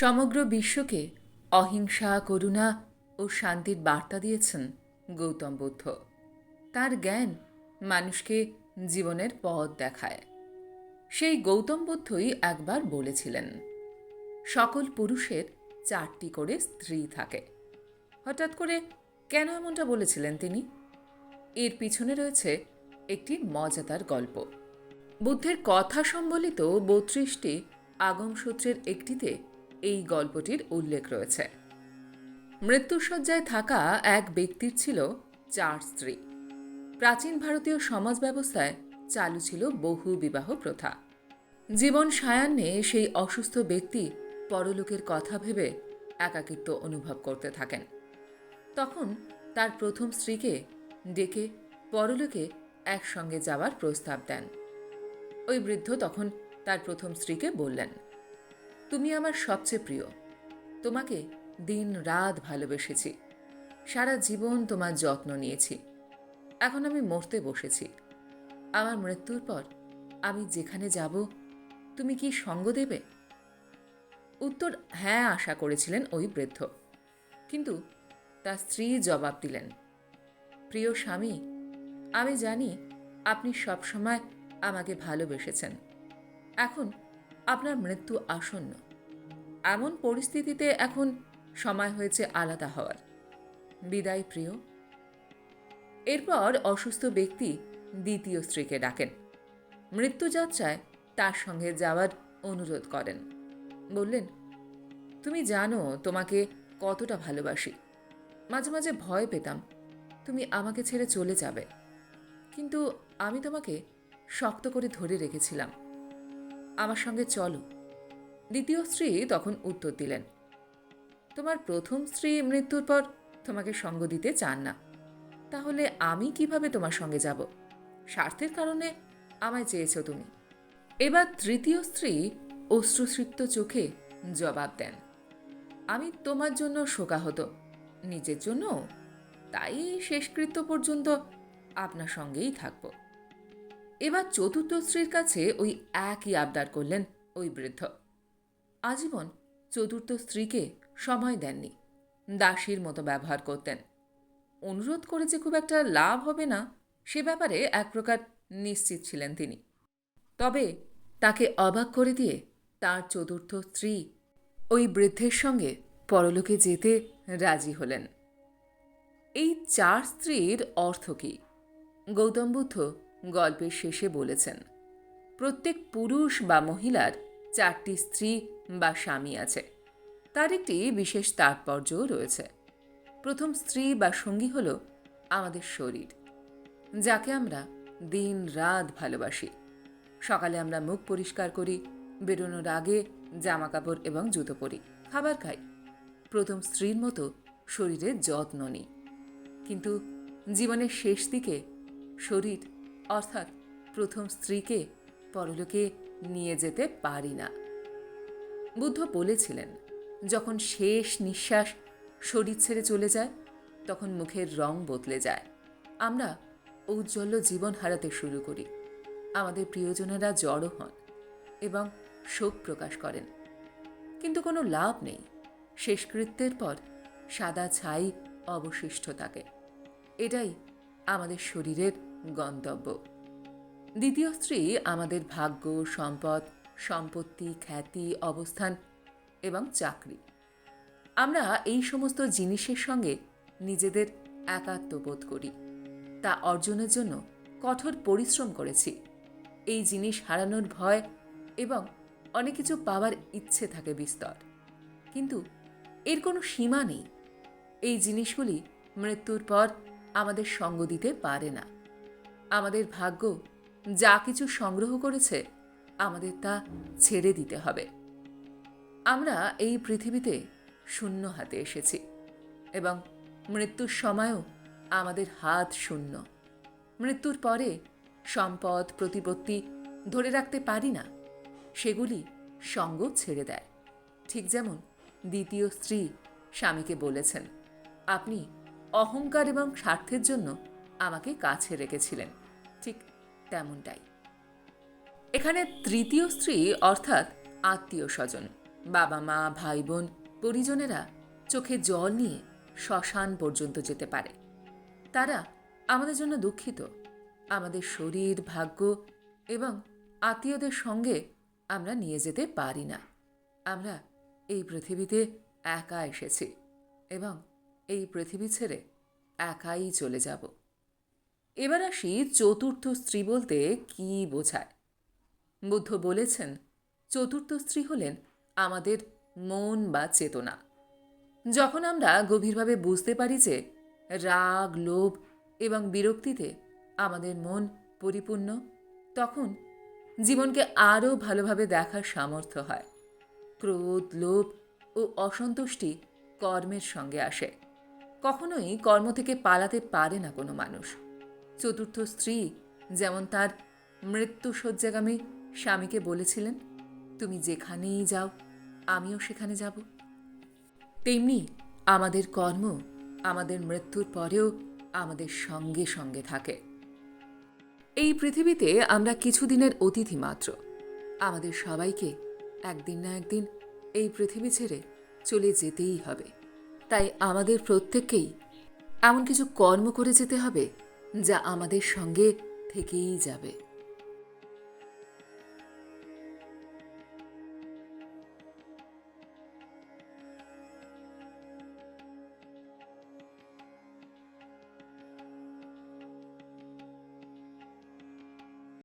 সমগ্র বিশ্বকে অহিংসা, করুণা ও শান্তির বার্তা দিয়েছেন গৌতম বুদ্ধ। তার জ্ঞান মানুষকে জীবনের পথ দেখায়। সেই গৌতম বুদ্ধই একবার বলেছিলেন, সকল পুরুষের চারটি করে স্ত্রী থাকে। হঠাৎ করে কেন এমনটা বলেছিলেন তিনি? এর পিছনে রয়েছে একটি মজাদার গল্প। বুদ্ধের কথা সম্বলিত বত্রিশটি আগমসূত্রের একটিতে এই গল্পটির উল্লেখ রয়েছে। মৃত্যুসজ্জায় থাকা এক ব্যক্তির ছিল চার স্ত্রী। প্রাচীন ভারতীয় সমাজ ব্যবস্থায় চালু ছিল বহু বিবাহ প্রথা। জীবন সায়ান্নে সেই অসুস্থ ব্যক্তি পরলোকের কথা ভেবে একাকিত্ব অনুভব করতে থাকেন। তখন তার প্রথম স্ত্রীকে ডেকে পরলোকে একসঙ্গে যাওয়ার প্রস্তাব দেন। ওই বৃদ্ধ তখন তার প্রথম স্ত্রীকে বললেন তুমি আমার সবচেয়ে প্রিয়। তোমাকে দিন রাত ভালোবেসেছি। সারা জীবন তোমার যত্ন নিয়েছি। এখন আমি মরতে বসেছি। আমার মৃত্যুর পর আমি যেখানে যাব, তুমি কি সঙ্গ দেবে? উত্তর হ্যাঁ আশা করেছিলেন ওই বৃদ্ধ। কিন্তু তার স্ত্রী জবাব দিলেন, প্রিয় স্বামী, আমি জানি আপনি সবসময় আমাকে ভালোবেসেছেন। এখন আপনার মৃত্যু আসন্ন। এমন পরিস্থিতিতে এখন সময় হয়েছে আলাদা হওয়ার। বিদায় প্রিয়। এরপর অসুস্থ ব্যক্তি দ্বিতীয় স্ত্রীকে ডাকেন। মৃত্যুযাত্রায় তার সঙ্গে যাওয়ার অনুরোধ করেন। বললেন, তুমি জানো, তোমাকে কতটা ভালোবাসি। মাঝে মাঝে ভয় পেতাম, তুমি আমাকে ছেড়ে চলে যাবে। কিন্তু আমি তোমাকে শক্ত করে ধরে রেখেছিলাম। আমার সঙ্গে চলো। দ্বিতীয় স্ত্রী তখন উত্তর দিলেন, তোমার প্রথম স্ত্রী মৃত্যুর পর তোমাকে সঙ্গ দিতে চান না। তাহলে আমি কীভাবে তোমার সঙ্গে যাব? স্বার্থের কারণে আমায় চেয়েছ তুমি। এবার তৃতীয় স্ত্রী অশ্রুসৃপ্ত চোখে জবাব দেন, আমি তোমার জন্য শোকাহত। নিজের জন্য তাই শেষকৃত্য পর্যন্ত আপনার সঙ্গেই থাকব। এবার চতুর্থ স্ত্রীর কাছে ওই একই আবদার করলেন ওই বৃদ্ধ। আজীবন চতুর্থ স্ত্রীকে সময় দেননি, দাসীর মতো ব্যবহার করতেন। অনুরোধ করে যে খুব একটা লাভ হবে না, সে ব্যাপারে এক প্রকার নিশ্চিত ছিলেন তিনি। তবে তাকে অবাক করে দিয়ে তার চতুর্থ স্ত্রী ওই বৃদ্ধের সঙ্গে পরলোকে যেতে রাজি হলেন। এই চার স্ত্রীর অর্থ কী? গৌতম বুদ্ধ গল্পের শেষে বলেছেন, প্রত্যেক পুরুষ বা মহিলার চারটি স্ত্রী বা স্বামী আছে। তার একটি বিশেষ তাৎপর্যও রয়েছে। প্রথম স্ত্রী বা সঙ্গী হল আমাদের শরীর, যাকে আমরা দিন রাত ভালোবাসি। সকালে আমরা মুখ পরিষ্কার করি, বেরোনোর আগে জামা কাপড় এবং জুতো পরি, খাবার খাই। প্রথম স্ত্রীর মতো শরীরের যত্ন নিই। কিন্তু জীবনের শেষ দিকে শরীর অর্থাৎ প্রথম স্ত্রীকে পরলোকে নিয়ে যেতে পারি না। বুদ্ধ বলেছিলেন, যখন শেষ নিঃশ্বাস শরীর ছেড়ে চলে যায়, তখন মুখের রং বদলে যায়। আমরা ঔজ্জ্বল্য জীবন হারাতে শুরু করি। আমাদের প্রিয়জনেরা জড়ো হন এবং শোক প্রকাশ করেন। কিন্তু কোনো লাভ নেই। শেষকৃত্যের পর সাদা ছাই অবশিষ্ট থাকে। এটাই আমাদের শরীরের গন্তব্য। দ্বিতীয় স্ত্রী, আমাদের ভাগ্য, সম্পদ, সম্পত্তি, খ্যাতি, অবস্থান এবং চাকরি। আমরা এই সমস্ত জিনিসের সঙ্গে নিজেদের একাত্ম বোধ করি। তা অর্জনের জন্য কঠোর পরিশ্রম করেছি। এই জিনিস হারানোর ভয় এবং অনেক কিছু পাওয়ার ইচ্ছে থাকে বিস্তর। কিন্তু এর কোনো সীমা নেই। এই জিনিসগুলি মৃত্যুর পর আমাদের সঙ্গ দিতে পারে না। আমাদের ভাগ্য যা কিছু সংগ্রহ করেছে, আমাদের তা ছেড়ে দিতে হবে। আমরা এই পৃথিবীতে শূন্য হাতে এসেছি এবং মৃত্যুর সময়ও আমাদের হাত শূন্য। মৃত্যুর পরে সম্পদ, প্রতিপত্তি ধরে রাখতে পারি না, সেগুলি সঙ্গ ছেড়ে দেয়। ঠিক যেমন দ্বিতীয় স্ত্রী স্বামীকে বলেছেন, আপনি অহংকার এবং স্বার্থের জন্য আমাকে কাছে রেখেছিলেন। ঠিক তেমনটাই। এখানে তৃতীয় স্ত্রী অর্থাৎ আত্মীয় স্বজন বাবা মা ভাই বোন পরিজনেরা চোখে জল নিয়ে শ্মশান পর্যন্ত যেতে পারে। তারা আমাদের জন্য দুঃখিত। আমাদের শরীর, ভাগ্য এবং আত্মীয়দের সঙ্গে আমরা নিয়ে যেতে পারি না। আমরা এই পৃথিবীতে একা এসেছি এবং এই পৃথিবী ছেড়ে একাই চলে যাব। এবার আসি চতুর্থ স্ত্রী বলতে কী বোঝায়? বুদ্ধ বলেছেন, চতুর্থ স্ত্রী হলেন আমাদের মন বা চেতনা। যখন আমরা গভীরভাবে বুঝতে পারি যে রাগ, লোভ এবং বিরক্তিতে আমাদের মন পরিপূর্ণ, তখন জীবনকে আরও ভালোভাবে দেখার সামর্থ্য হয়। ক্রোধ, লোভ ও অসন্তুষ্টি কর্মের সঙ্গে আসে। কখনোই কর্ম থেকে পালাতে পারে না কোনো মানুষ। চতুর্থ স্ত্রী, যেমন তার মৃত্যু শয্যাগামী স্বামীকে বলেছিলেন, তুমি যেখানেই যাও, আমিও সেখানে যাব। তেমনি আমাদের কর্ম আমাদের মৃত্যুর পরেও আমাদের সঙ্গে সঙ্গে থাকে। এই পৃথিবীতে আমরা কিছুদিনের অতিথি মাত্র। আমাদের সবাইকে একদিন না একদিন এই পৃথিবী ছেড়ে চলে যেতেই হবে। তাই আমাদের প্রত্যেককেই এমন কিছু কর্ম করে যেতে হবে যা আমাদের সঙ্গে থেকেই যাবে।